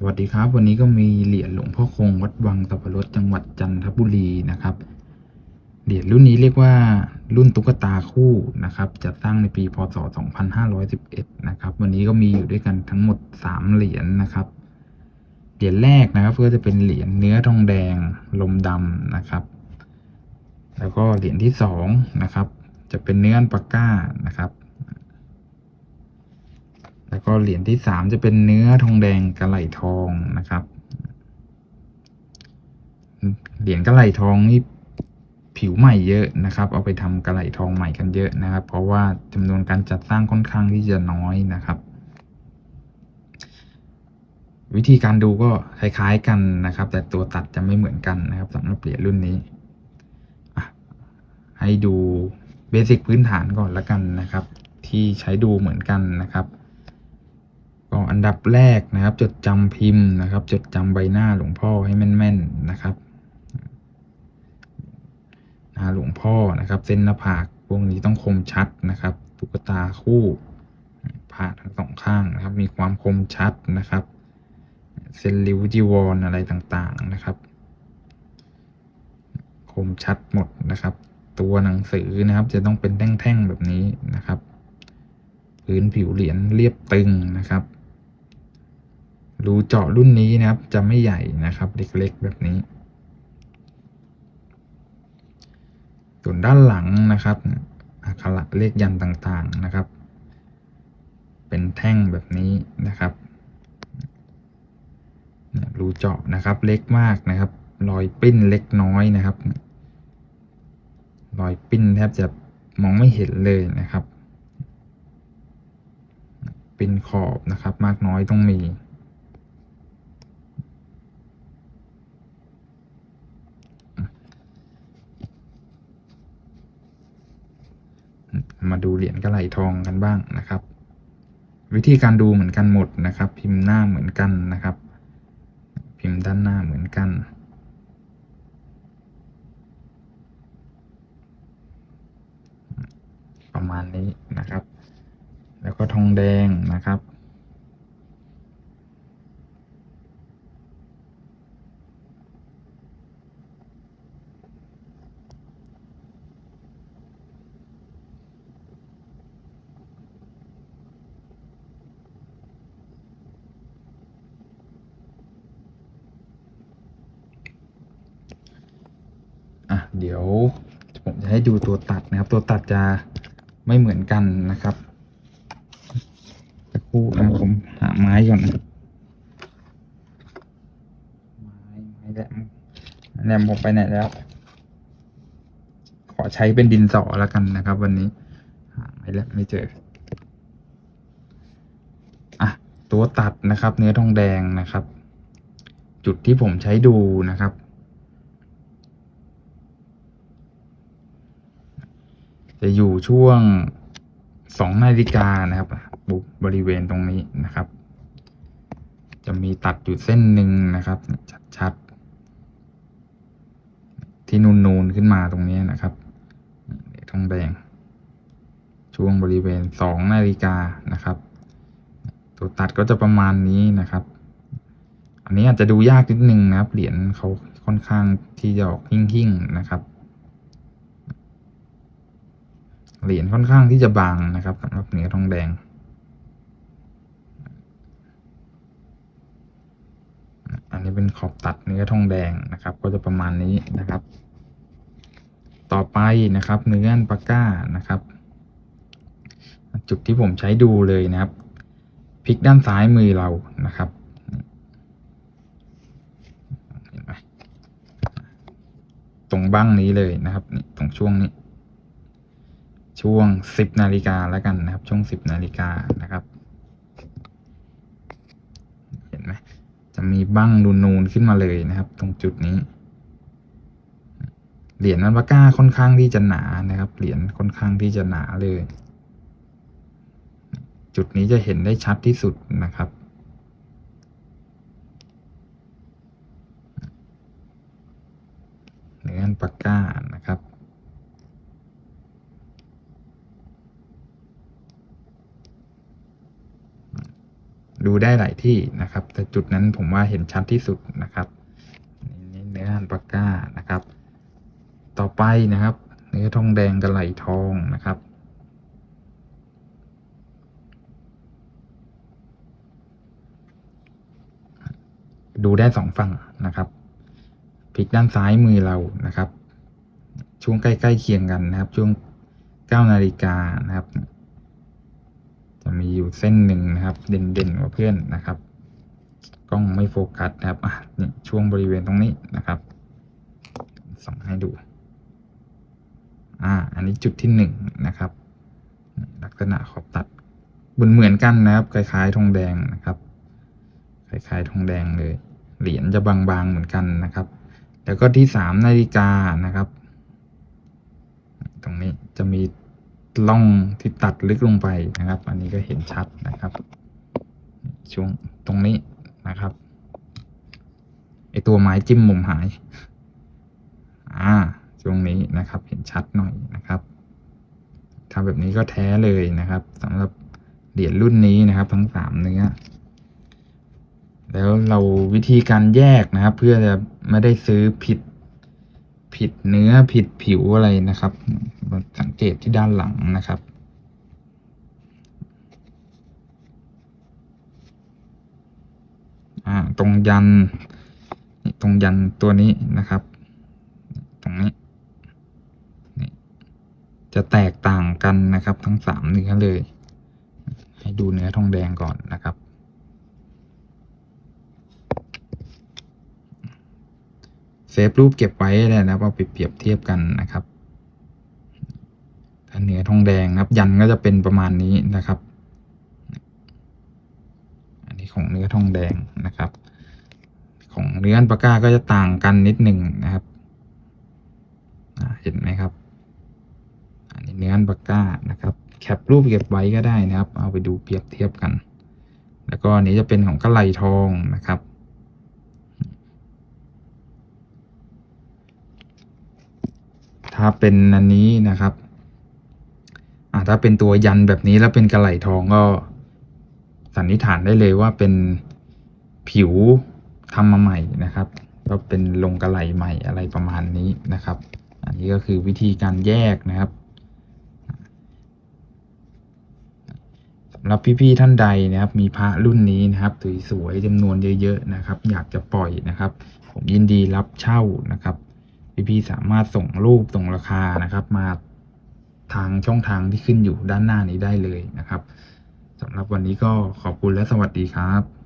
สวัสดีครับ วันนี้ก็มีเหรียญหลวงพ่อคงวัดวังสับปะรดจังหวัดจันทบุรีนะครับ เหรียญรุ่นนี้เรียกว่ารุ่นตุ๊กตาคู่นะครับจัดสร้างในปีพศ 2511 นะครับ วันนี้ก็มีอยู่ด้วยกันทั้งหมด 3 เหรียญนะครับ เหรียญแรกนะครับก็จะเป็นเหรียญเนื้อทองแดงลมดำนะครับ แล้วก็เหรียญที่สองนะครับ จะเป็นเนื้อปาก้านะครับ แล้วก็เหรียญที่สามจะเป็นเนื้อทองแดงกระไหลทองนะครับ เหรียญกระไหลทองนี่ผิวใหม่เยอะนะครับ เอาไปทำกระไหลทองใหม่กันเยอะนะครับ เพราะว่าจำนวนการจัดสร้างค่อนข้างที่จะน้อยนะครับ วิธีการดูก็คล้ายๆกันนะครับ แต่ตัวตัดจะไม่เหมือนกันนะครับสำหรับเหรียญรุ่นนี้ให้ดูเบสิกพื้นฐานก่อนละกันนะครับ ที่ใช้ดูเหมือนกันนะครับ ก็อันดับแรกนะครับ จดจำพิมพ์นะครับ จดจำใบหน้าหลวงพ่อให้แม่นๆนะครับหน้าหลวงพ่อนะครับเส้นหน้าผากพวกนี้ต้องคมชัดนะครับตุ๊กตาคู่ผ่าทั้งสองข้างนะครับ มีความคมชัดนะครับ เส้นริ้วจีวรออะไรต่างๆนะครับ คมชัดหมดนะครับ ตัวหนังสือนะครับ จะต้องเป็นแท่งๆแบบนี้นะครับ พื้นผิวเหรียญเรียบตึงนะครับ รูเจาะรุ่นนี้นะครับ จะไม่ใหญ่นะครับเล็กๆแบบนี้ ส่วนด้านหลังนะครับอักขระเลขยันต์ต่างๆนะครับ เป็นแท่งแบบนี้นะครับรูเจาะนะครับเล็กมากนะครับ รอยปิ้นเล็กน้อยนะครับ รอยปิ้นแทบจะมองไม่เห็นเลยนะครับ เป็นขอบนะครับมากน้อยต้องมี มาดูเหรียญกระไหลทองกันบ้างนะครับ วิธีการดูเหมือนกันหมดนะครับ พิมพ์หน้าเหมือนกันนะครับ พิมพ์ด้านหน้าเหมือนกันประมาณนี้นะครับ แล้วก็ทองแดงนะครับ อะ เดี๋ยวผมจะให้ดูตัวตัดนะครับ ตัวตัดจะไม่เหมือนกันนะครับสักครู่นะผมหาไม้ก่อนนะไม้ไม้แหลมแหลมผมไปไหนแล้ว ขอใช้เป็นดินสอแล้วกันนะครับ วันนี้หาไม้แหลมไม่เจออะตัวตัดนะครับ เนื้อทองแดงนะครับ จุดที่ผมใช้ดูนะครับ จะอยู่ช่วงสองนาฬิกานะครับบุบริเวณตรงนี้นะครับ จะมีตัดอยู่เส้นหนึ่งนะครับ ชัดๆ ที่นูนๆขึ้นมาตรงนี้นะครับทองแดง ช่วงบริเวณสองนาฬิกานะครับ ตัวตัดก็จะประมาณนี้นะครับ อันนี้อาจจะดูยากนิดนึงนะครับ เหรียญเขาค่อนข้างที่จะออกหิ่งๆนะครับ เหรียญค่อนข้างที่จะบางนะครับสำหรับเนื้อทองแดงอันนี้เป็นขอบตัดเนื้อทองแดงนะครับ ก็จะประมาณนี้นะครับ ต่อไปนะครับเนื้ออันปาก้านะครับ จุดที่ผมใช้ดูเลยนะครับพลิกด้านซ้ายมือเรานะครับตรงบ้างนี้เลยนะครับนี่ตรงช่วงนี้ ช่วงสิบนาฬิกาแล้วกันนะครับ ช่วงสิบนาฬิกานะครับ เห็นไหมจะมีบั้งนูนๆขึ้นมาเลยนะครับ ตรงจุดนี้ เหรียญนันวาก้าค่อนข้างที่จะหนานะครับ เหรียญค่อนข้างที่จะหนาเลย จุดนี้จะเห็นได้ชัดที่สุดนะครับเนื้อปากก้านะครับ ดูได้หลายที่นะครับ แต่จุดนั้นผมว่าเห็นชัดที่สุดนะครับนี่เนื้ออันปาก้านะครับ ต่อไปนะครับ เนื้อทองแดงกระไหลทองนะครับ ดูได้สองฝั่งนะครับพลิกด้านซ้ายมือเรานะครับ ช่วงใกล้ๆเคียงกันนะครับ ช่วงเก้านาฬิกานะครับ จะมีอยู่เส้นหนึ่งนะครับ เด่นๆกว่าเพื่อนนะครับ กล้องไม่โฟกัสนะครับอะนี่ช่วงบริเวณตรงนี้นะครับส่องให้ดูอ่าอันนี้จุดที่หนึ่งนะครับ ลักษณะขอบตัดเหมือนเหมือนกันนะครับ คล้ายๆทองแดงนะครับ คล้ายๆทองแดงเลย เหรียญจะบางๆเหมือนกันนะครับ แล้วก็ที่สามนาฬิกานะครับ ตรงนี้จะมี ล่องที่ตัดลึกลงไปนะครับ อันนี้ก็เห็นชัดนะครับ ช่วงตรงนี้นะครับไอตัวไม้จิ้มมุมหาย อ่า ช่วงนี้นะครับ เห็นชัดหน่อยนะครับทำแบบนี้ก็แท้เลยนะครับสำหรับเหรียญรุ่นนี้นะครับ ทั้งสามเนื้อ แล้วเราวิธีการแยกนะครับ เพื่อจะไม่ได้ซื้อผิด ผิดเนื้อผิดผิวอะไรนะครับ สังเกตที่ด้านหลังนะครับ ตรงยันตรงยันตัวนี้นะครับ ตรงนี้นี่จะแตกต่างกันนะครับ ทั้งสามเนื้อเลย ให้ดูเนื้อทองแดงก่อนนะครับ เซ ฟรูปเก็บไว้เลยนะครับเอาไปเปรียบเทียบกันนะครับถ้าเนื้อทองแดงนะครับ ยันก็จะเป็นประมาณนี้นะครับ อันนี้ของเนื้อทองแดงนะครับ ของเนื้ออันปาก้าก็จะต่างกันนิดหนึ่งนะครับเห็นไหมครับ อันนี้เนื้ออันปาก้านะครับ แคปรูปเก็บไว้ก็ได้นะครับ เอาไปดูเปรียบเทียบกัน แล้วก็อันนี้จะเป็นของกระไหลทองนะครับ ถ้าเป็นอันนี้นะครับอ่าถ้าเป็นตัวยันแบบนี้แล้วเป็นกระไหลทองก็สันนิษฐานได้เลยว่าเป็นผิวทำมาใหม่นะครับ ก็เป็นลงกระไหลใหม่อะไรประมาณนี้นะครับ อันนี้ก็คือวิธีการแยกนะครับสำหรับพี่ๆท่านใดนะครับ มีพระรุ่นนี้นะครับสวยๆจำนวนเยอะ ๆ นะครับ อยากจะปล่อยนะครับ ผมยินดีรับเช่านะครับ พี่ๆสามารถส่งรูปส่งราคานะครับ มาทางช่องทางที่ขึ้นอยู่ด้านหน้านี้ได้เลยนะครับสำหรับวันนี้ก็ขอบคุณและสวัสดีครับ